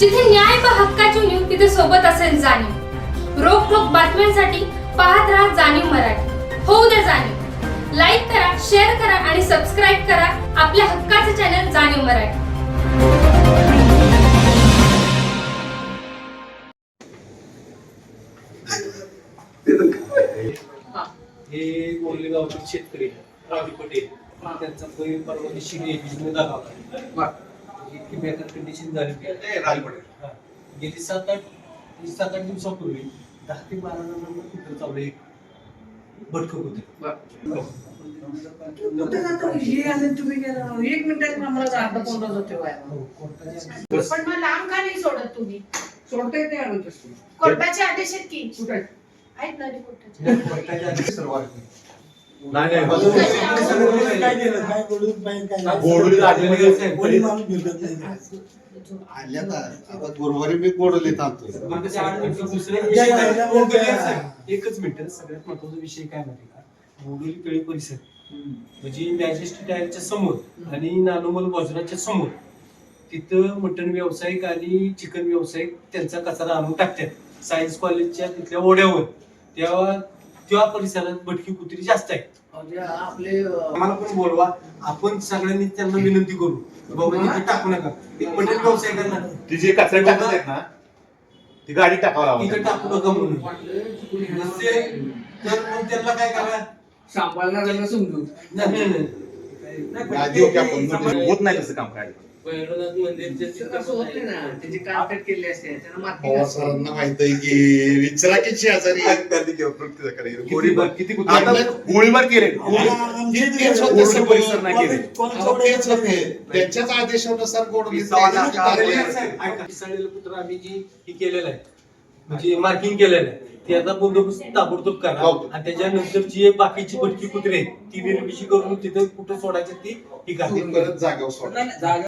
जिथे न्याय व हक्काची न्यूज तिथे सोबत असेल जाणीव. रोखोक बातम्यांसाठी पाहत राहा जाणीव मराठी. होऊ द्या जाणीव. लाईक करा शेअर करा आणि सबस्क्राईब करा आपल्या हक्काचे चॅनल जाणीव मराठी. हे गोरले गावचे शेतकरी राजू पटेल त्यांचा बैल परवा दिवशी रेल्वेने दाखवला इतकी बेकार कंडिशन झाली. गेली सात आठ सात आठ दिवसापूर्वी दहा ते बारा जणांना कुठं चावलं एक भटकं होते हे एक मिनिटात आम्हाला अर्धा वाया. पण मग लांब का नाही सोडत तुम्ही? सोडता येते आलो तसं कोर्टाचे आदेश आहेत की? कुठे? आहेत ना रे कोर्टाचे आल्या ना आता गुरुवारी मी गोडले थांबतो एकच मिनिट. सगळ्यात महत्त्वाचा विषय काय माहिती का? बोडोली तळी परिसर. म्हणजे मॅजेस्टिक टायरच्या समोर आणि नानोमल बाजुराच्या समोर. तिथं मटण व्यावसायिक आणि चिकन व्यावसायिक त्यांचा कचरा आणून टाकतात. सायन्स कॉलेजच्या तिथल्या ओढ्यावर. तेव्हा त्या परिसरात भटकी कुत्री जास्त आहे म्हणजे आपले आम्हाला पण बोलवा आपण सगळ्यांनी त्यांना विनंती करू. बाबा तिथे टाकू नका. एक मटण व्यावसायिकांना ती जे कचरा टाकत आहेत ना ती गाडी टाकावं इथं लागते टाकू नका म्हणून. हे नसते तर मग त्यांना काय करा? सांभाळणाऱ्याला समजू नाही, नाही, नाही. आधी ओके आपण होत नाही तसं काम काय असं होत नाही ना? त्याची कारपेट केली असते त्यांना माती पवार घातली. सरांना माहीत आहे की विचारा की शेजारी किती आता गोळीबार केले. परिसर नाही केले. त्यांच्याच आदेशानुसार पिसाळलेलं पुत्र आम्ही जी हे केलेलं आहे. म्हणजे मार्किंग केलेलं आहे. त्याचा बंदोबस्त ताबडतोब करा. हो. आणि त्याच्यानंतर जी बाकीची भटकी कुत्रे आहेत, ती निर्मिशी करून तिथं कुठं सोडायची ती ही करा परत जागावर सोडा. जागा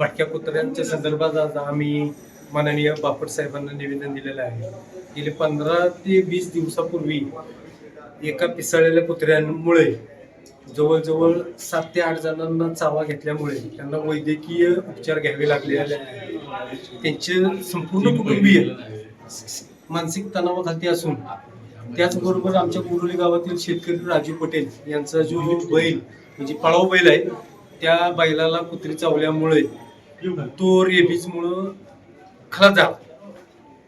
भटक्या कुत्र्यांच्या संदर्भात आज आम्ही माननीय बापट साहेबांना निवेदन दिलेलं आहे. गेले पंधरा ते वीस दिवसापूर्वी एका पिसाळलेल्या कुत्र्यांमुळे जवळजवळ सात ते आठ जणांना चावा घेतल्यामुळे त्यांना वैद्यकीय उपचार घ्यावे लागलेले आहे त्यांचे संपूर्ण कुटुंबीय मानसिक तणावाखाली असून त्याचबरोबर आमच्या कुरोली गावातील शेतकरी राजू पटेल यांचा जो बैल म्हणजे पळाव बैल आहे त्या बैलाला कुत्री चावल्यामुळे तो रेबीजमुळं खला झाला.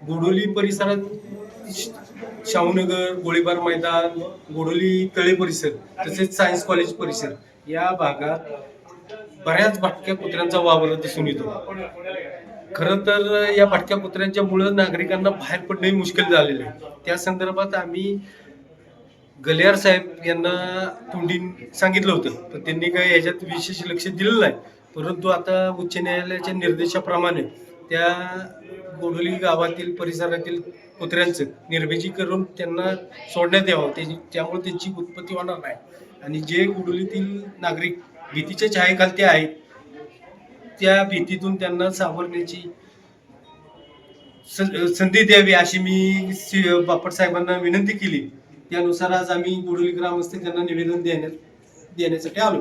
गोडोली परिसरात श- शाहूनगर गोळीबार मैदान गोडोली तळे परिसर तसेच सायन्स कॉलेज परिसर या भागात बऱ्याच भटक्या कुत्र्यांचा वावर दिसून येतो. खरं तर या भटक्या कुत्र्यांच्या मुळे नागरिकांना बाहेर पडणंही मुश्किल झालेलं आहे. त्या संदर्भात आम्ही गलियार साहेब यांना तोंडी सांगितलं होतं पण त्यांनी काही याच्यात विशेष लक्ष दिलं नाही. परंतु आता उच्च न्यायालयाच्या निर्देशाप्रमाणे त्या गोडोली गावातील परिसरातील कुत्र्यांचं निर्मिती करून त्यांना सोडण्यात यावं. त्याची त्यामुळे त्यांची उत्पत्ती होणार नाही. आणि जे गोडोलीतील नागरिक भीतीच्या छायेखालती आहेत त्या भीतीतून त्यांना सावरण्याची संधी द्यावी अशी मी बापट साहेबांना विनंती केली. त्यानुसार आज आम्ही गोडोली ग्रामस्थ त्यांना निवेदन देण्यात देण्यासाठी आलो.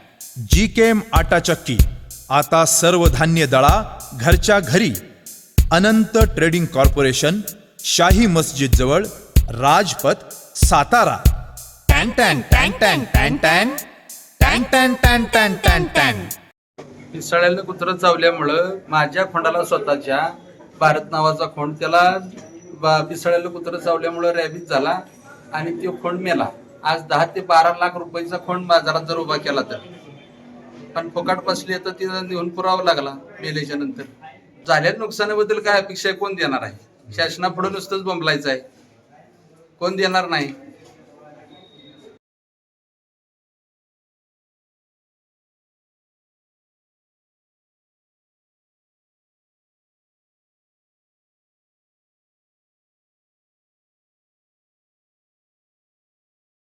जी केम आटा चक्की. आता सर्व धान्य दळा घरच्या घरी. अनंत ट्रेडिंग कॉर्पोरेशन शाही मस्जिद जवळ राजपथ सातारा. पिसाळ्याला कुत्रं चावल्यामुळं माझ्या खोंडाला स्वतःच्या भारत नावाचा खोंड त्याला पिसाळ्याला कुत्रं चावल्यामुळं रॅबीज झाला आणि तो खोंड मेला. आज दहा ते बारा लाख रुपयाचा खोंड बाजारात जर उभा केला तर. पण फुकाट बसली तर तिला नेऊन पुरावा लागला मेल्याच्या नंतर. झाल्या नुकसानाबद्दल काय अपेक्षा आहे? कोण देणार आहे? शासनापुढे नुसतंच बोंबलायचं आहे. कोण देणार नाही?